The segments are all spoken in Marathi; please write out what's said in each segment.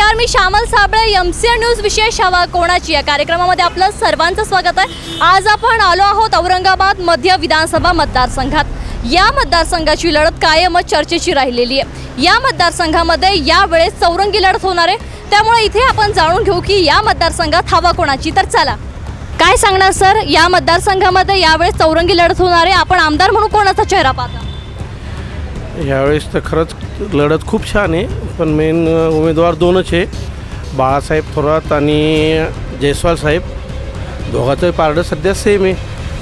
नमस्कार मी Shyamal Sable M C news विशेष हवा कोणाची? या कार्यक्रमामध्ये आपलं सर्वांचं स्वागत आहे. आज आपण आलो आहोत औरंगाबाद मध्य विधानसभा मतदारसंघात. या मतदारसंघाची लढत कायमच चर्चेची राहिलेली आहे. या मतदारसंघामध्ये यावेळेस चौरंगी लढत होणार आहे. त्यामुळे इथे आपण जाणून घेऊ की या मतदारसंघात हवा कोणाची? तर चला. काय सांगणार सर? या मतदारसंघामध्ये यावेळेस चौरंगी लढत होणार आहे. आपण आमदार म्हणून कोणाचा चेहरा पाहता? यावेळेस तर खरंच लढत खूप छान आहे. पण मेन उमेदवार दोनच आहे. बाळासाहेब थोरात आणि जयस्वाल साहेब. दोघाचं पारडं सध्या सेम आहे.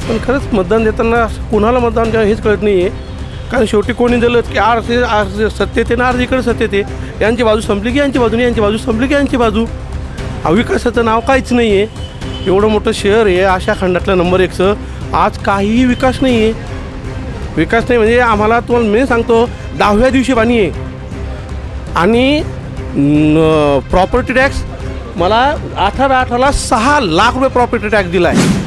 पण खरंच मतदान देताना कुणाला मतदान द्यावं हेच कळत नाही आहे कारण शेवटी कोणी दिलं की आर आर सत्तेत ना अर्ज इकडे सत्तेत यांची बाजू संपली की यांची बाजू यांची बाजू संपली की यांची बाजू. अविकासाचं नाव काहीच नाही आहे एवढं मोठं शहर आहे आशा खंडातलं नंबर एकचं. आज काहीही विकास नाही आहे विकास नाही म्हणजे आम्हाला तुम्हाला मी सांगतो दहाव्या दिवशी पाणी आहे. आणि प्रॉपर्टी टॅक्स मला अठरा अठराला सहा लाख रुपये प्रॉपर्टी टॅक्स दिला आहे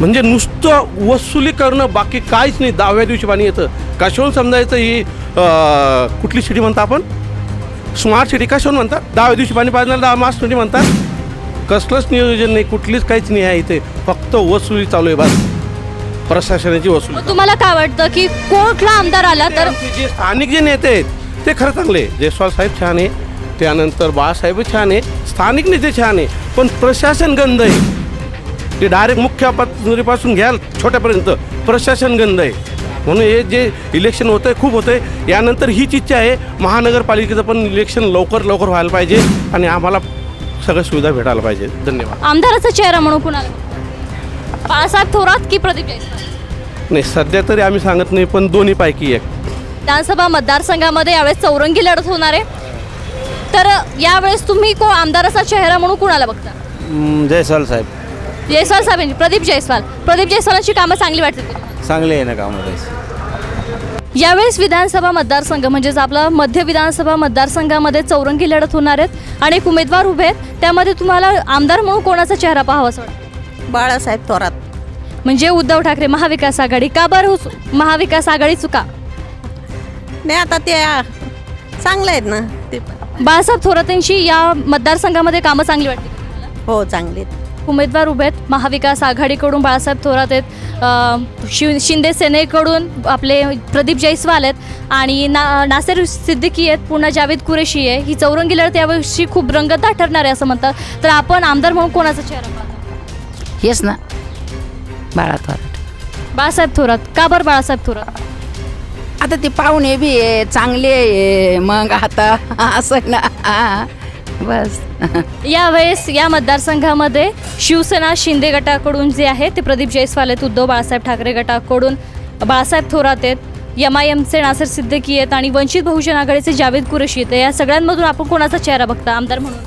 म्हणजे नुसतं वसुली करणं बाकी काहीच नाही दहाव्या दिवशी पाणी येतं. कशावरून समजायचं ही कुठली सिटी म्हणता आपण? स्मार्ट सिटी कशावरून म्हणतात? दहाव्या दिवशी पाणी पाहिजे दहा स्मार्ट सिटी म्हणतात. कसलंच नियोजन नाही कुठलीच काहीच नाही आहे इथे. फक्त वसुली चालू आहे बस. प्रशासनाची वसुली. मग तुम्हाला काय वाटतं की कुठला आमदार आला तर जे स्थानिक जे नेते आहेत ते खरं चांगले. जयस्वाल साहेब छान आहे त्यानंतर बाळासाहेब छान आहे स्थानिक नेते छान आहे पण प्रशासन गंध आहे. ते डायरेक्ट मुख्यपासून घ्याल छोट्यापर्यंत. प्रशासन गंध आहे. म्हणून हे जे इलेक्शन होतं आहे खूप होतं आहे यानंतर हीच इच्छा आहे. महानगरपालिकेचं पण इलेक्शन लवकर लवकर व्हायला पाहिजे आणि आम्हाला सगळ्या सुविधा भेटायला पाहिजे. धन्यवाद. आमदाराचा चेहरा म्हणून कुणाला? बाळासाहेब थोरात की प्रदीप जयस्वाल नाही सध्या तरी आम्ही सांगत नाही पण दोन्हीपैकी एक. विधानसभा मतदारसंघामध्ये यावेळेस चौरंगी लढत होणार आहे. तर यावेळेस तुम्ही को आमदाराचा चेहरा म्हणून कुणाला बघता? हम्म, जयस्वाल साहेब. जयस्वाल साहेबांची प्रदीप जयस्वाल प्रदीप जयस्वालांची कामं चांगली तुम्हाला? चांगले आहे ना कामामध्ये यावेळेस विधानसभा मतदारसंघ म्हणजेच आपला मध्य विधानसभा मतदारसंघामध्ये चौरंगी लढत होणार आहेत. अनेक उमेदवार उभे आहेत. त्यामध्ये तुम्हाला आमदार म्हणून कोणाचा चेहरा पाहावा असं वाटतं? बाळासाहेब थोरात. म्हणजे उद्धव ठाकरे महाविकास आघाडी का बरं हो- महाविकास आघाडी चुका? नाही आता ते चांगले आहेत ना. ते पण. बाळासाहेब थोरातांची या मतदारसंघामध्ये कामं चांगली तुम्हाला? हो चांगले आहेत. उमेदवार उभे आहेत. महाविकास आघाडीकडून बाळासाहेब थोरात आहेत. अं, शिव शिंदे सेनेकडून आपले प्रदीप जयस्वाल आहेत आणि ना नासेर सिद्दीकी आहेत पुन्हा जावेद कुरेशी आहे. ही चौरंगी लढत यावर्षी खूप रंगतदार ठरणार आहे असं म्हणतात. तर आपण आमदार म्हणून कोणाचा चेहरा पाहता? हेच ना. बाळा थोरात बाळासाहेब थोरात का बरं बाळासाहेब थोरात? आता ते पाहुणे बी आहे चांगले आहे मग आता असं ना. हा, बस. यावेळेस या मतदारसंघामध्ये शिवसेना शिंदे गटाकडून जे आहे ते प्रदीप जयस्वाल आहेत उद्धव बाळासाहेब ठाकरे गटाकडून बाळासाहेब थोरात आहेत एम आय एमचे नासर सिद्दीकी आहेत आणि वंचित बहुजन आघाडीचे जावेद कुरेशी आहेत. या सगळ्यांमधून आपण कोणाचा चेहरा बघता? आमदार म्हणून.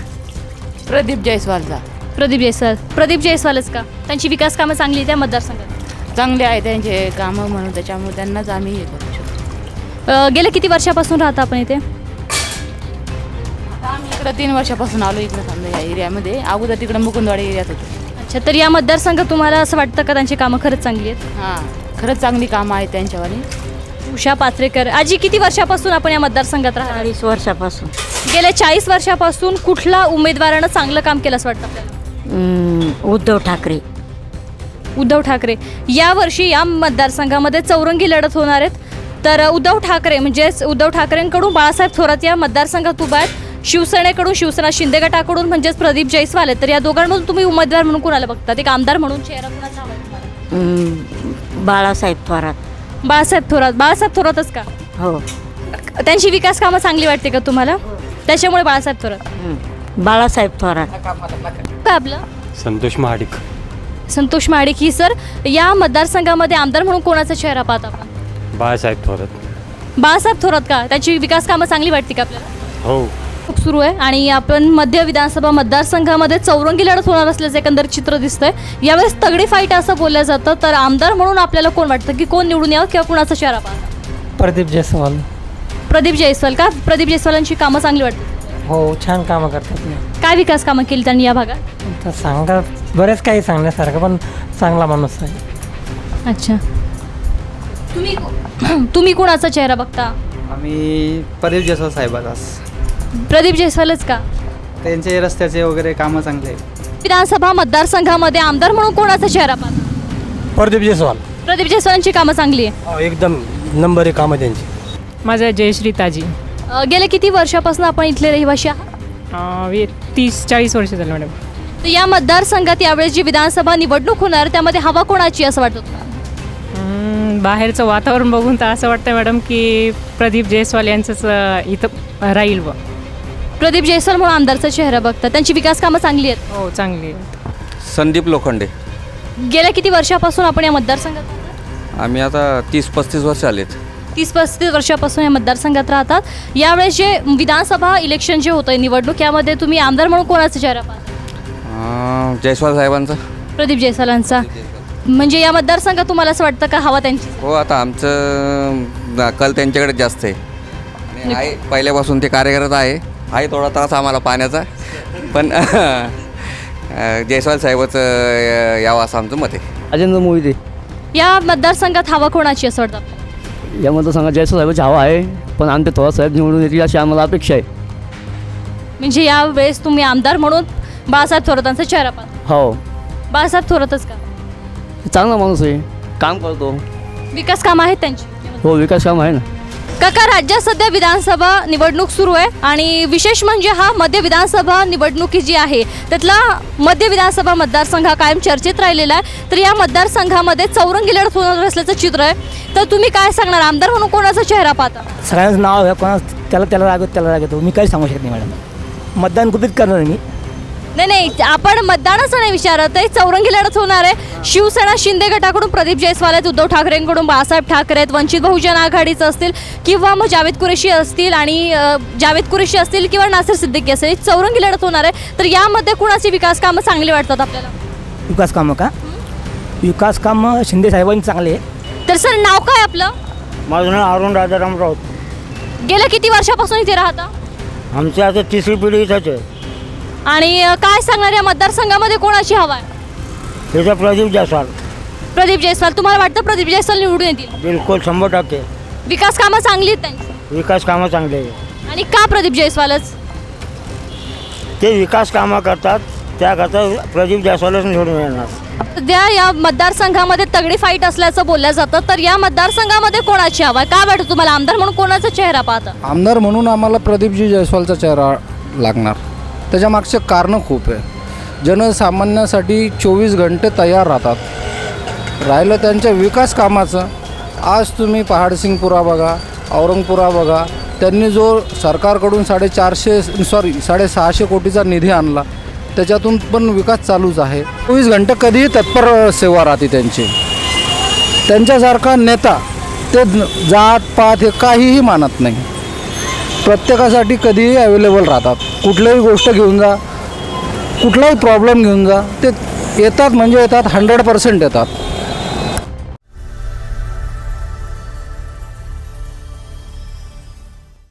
प्रदीप जयस्वालचा. प्रदीप जयस्वाल. प्रदीप जयस्वालच का? त्यांची विकास कामं चांगली आहेत त्या मतदारसंघात. चांगले आहे त्यांचे कामं म्हणून त्याच्यामुळे त्यांनाच आम्ही हे करू शकतो. अ, गेल्या किती वर्षापासून राहता आपण इथे? आता आम्ही इकडं तीन वर्षापासून आलो इकडं समजा या एरियामध्ये. अगोदर तिकडं मुकुंदवाडी एरियात होतो. अच्छा तर या मतदारसंघात तुम्हाला असं वाटतं का त्यांची कामं खरंच चांगली आहेत? हां खरंच चांगली कामं आहेत त्यांच्यावाली. उषा पात्रेकर आजी किती वर्षापासून आपण या मतदारसंघात राहणार? चाळीस वर्षापासून. गेल्या चाळीस वर्षापासून कुठला उमेदवारानं चांगलं काम केलं असं वाटतं आपल्याला? उद्धव ठाकरे. उद्धव ठाकरे. यावर्षी या मतदारसंघामध्ये चौरंगी लढत होणार आहेत. तर उद्धव ठाकरे म्हणजेच उद्धव ठाकरेंकडून बाळासाहेब थोरात या मतदारसंघात उभा आहेत. शिवसेनेकडून शिवसेना शिंदे गटाकडून म्हणजेच प्रदीप जयस्वाल आहेत तर या दोघांमधून तुम्ही उमेदवार म्हणून कुणाला बघता एक आमदार म्हणून चेहरा कुणाचा बाळासाहेब थोरात. बाळासाहेब थोरात. बाळासाहेब थोरातच का? हो. त्यांची विकास कामं चांगली वाटते का तुम्हाला? त्याच्यामुळे बाळासाहेब थोरात. बाळासाहेब थोरात. काय आपलं? संतोष महाडिक. संतोष महाडिक ही सर या मतदारसंघामध्ये आमदार म्हणून कोणाचा चेहरा पाहता आपण? बाळासाहेब थोरात. बाळासाहेब थोरात का? त्याची विकास कामं चांगली वाटते का आपल्याला? हो. खूप सुरू आहे. आणि आपण मध्य विधानसभा मतदारसंघामध्ये चौरंगी लढत होणार असल्याचं एकंदर चित्र दिसतंय. यावेळेस तगडी फाईट असं बोललं जातं. तर आमदार म्हणून आपल्याला कोण वाटतं? की कोण निवडून यावं किंवा कुणाचा चेहरा पाहता? प्रदीप जयस्वाल. प्रदीप जयस्वाल का? प्रदीप जयस्वालांची कामं चांगली वाटतात. हो छान कामं करतात ना. काय विकास कामं केली त्यांनी या भागात? तर सांगा बरेच काही सांगण्यासारखं पण चांगला माणूस आहे. अच्छा. तुम्ही तुम्ही कुणाचा चेहरा बघता? आम्ही प्रदीप जयस्वाल साहेबाचा प्रदीप जयस्वालच का? त्यांचे रस्त्याचे वगैरे कामं चांगले आहेत. विधानसभा मतदारसंघामध्ये आमदार म्हणून कोणाचा चेहरा पाहता? प्रदीप जयस्वाल प्रदीप जयस्वालांची कामं चांगली आहे. एकदम नंबर एक कामं त्यांची. माझं जयश्री ताजी. अ, गेल्या किती वर्षापासून आपण इथले रहिवाशी आहात? अं, तीस चाळीस वर्ष झालं मॅडम तर या मतदारसंघात यावेळेस जी विधानसभा निवडणूक होणार त्यामध्ये हवा कोणाची असं वाटतं तुम्हाला? हम्म, बाहेरचं वातावरण बघून तर असं वाटतं मॅडम की प्रदीप जयस्वाल यांचंच अं, इथं राहील व प्रदीप जयस्वाल म्हणून आमदारचा चेहरा बघतात त्यांची विकास कामं चांगली आहेत हो चांगली आहे. संदीप लोखंडे गेल्या किती वर्षापासून आपण या मतदारसंघात? आम्ही आता तीस पस्तीस वर्ष आलेत तीस पस्तीस वर्षापासून या मतदारसंघात राहतात. यावेळेस जे विधानसभा इलेक्शन जे होतं निवडणूक यामध्ये तुम्ही आमदार म्हणून कोणाचा चेहरा पाहता? अं, जयस्वाल साहेबांचं. प्रदीप जयस्वालांचा. म्हणजे या मतदारसंघात तुम्हाला असं वाटतं का हवा त्यांची? हो आता आमचं कल त्यांच्याकडे जास्त आहे. आणि आहे पहिल्यापासून ते कार्यरत आहे. आहे थोडा त्रास आम्हाला पाण्याचा. पण अं, जयस्वाल साहेबाचं यावं असं आमचं मत आहे. अजेंद्र मोहिते या मतदारसंघात हवा कोणाची असं वाटतं? आपल्याला? यामध्ये सांगा जयस्वाल साहेबाची हवा आहे पण आमचे थोडा साहेब निवडून येतील अशी आम्हाला अपेक्षा आहे. म्हणजे यावेळेस तुम्ही आमदार म्हणून बाळासाहेब थोरातांचा चेहरा पाहता. हो. बाळासाहेब थोरातच का? चांगला माणूस आहे काम करतो. विकास कामं आहेत त्यांची? हो विकास काम आहे ना. काका राज्यात सध्या विधानसभा निवडणूक सुरू आहे आणि विशेष म्हणजे हा मध्य विधानसभा निवडणुकी जी आहे त्यातला मध्य विधानसभा मतदारसंघ हा कायम चर्चेत राहिलेला आहे. तर या मतदारसंघामध्ये चौरंगी लढत होणार असल्याचं चित्र आहे. तर तुम्ही काय सांगणार? आमदार म्हणून कोणाचा चेहरा पाहता? सगळ्यांचं नाव आहे कोणा त्याला त्याला रागवत त्याला रागवतो मी काही सांगू शकत नाही मॅडम. मतदान कुठेच करणार मी. नाही नाही आपण मतदानाचं नाही विचारत आहे चौरंगी लढत होणार आहे. शिवसेना शिंदे गटाकडून प्रदीप जयस्वाल आहेत उद्धव ठाकरेंकडून बाळासाहेब ठाकरे आहेत. वंचित बहुजन आघाडीचं असतील किंवा मग जावेद कुरेशी असतील आणि जावेद कुरेशी असतील किंवा नासिर सिद्दीकी असेल चौरंगी लढत होणार आहे. तर यामध्ये कुणाची विकास कामं चांगली वाटतात आपल्याला? विकास कामं का? विकास कामं शिंदे साहेबांनी चांगले आहे तर सर नाव काय आपलं? माझं नाव अरुण राजाराम राऊत. गेल्या किती वर्षापासून इथे राहता? आमची आता तिसरी पिढी इथंच आहे. आणि काय सांगणार या मतदारसंघामध्ये कोणाची हवा आहे? त्याचा प्रदीप जयस्वाल. प्रदीप जयस्वाल तुम्हाला वाटतं प्रदीप जयस्वाल निवडून येतील? बिलकुल शंभर टक्के. विकास कामं चांगली आहेत त्यांची. विकास कामं चांगले आहे आणि का प्रदीप जयस्वालच? ते विकास कामं करतात त्याकरता प्रदीप जयस्वालच निवडून येणार. सध्या या मतदारसंघामध्ये तगडी फाईट असल्याचं बोललं जातं तर या मतदारसंघामध्ये कोणाची हवा? आहे? काय वाटतं तुम्हाला? आमदार म्हणून कोणाचा चेहरा पाहता? आमदार म्हणून आम्हाला प्रदीपजी जयस्वालचा चेहरा लागणार. त्याच्या मागचे कारणं खूप आहे. जनसामान्यासाठी चोवीस घंटे तयार राहतात. राहिलं त्यांच्या विकास कामाचं. आज तुम्ही पहाडसिंगपुरा बघा औरंगपुरा बघा त्यांनी जो सरकारकडून साडेचारशे सॉरी साडेसहाशे कोटीचा निधी आणला त्याच्यातून पण विकास चालूच आहे. चोवीस घंटे कधीही तत्पर सेवा राहते त्यांची. त्यांच्यासारखा नेता ते जात पात हे काहीही मानत नाही. प्रत्येकासाठी कधीही अवेलेबल राहतात. कुठल्याही गोष्ट घेऊन जा कुठलाही प्रॉब्लेम घेऊन जा. ते येतात म्हणजे येतात हंड्रेड पर्सेंट येतात.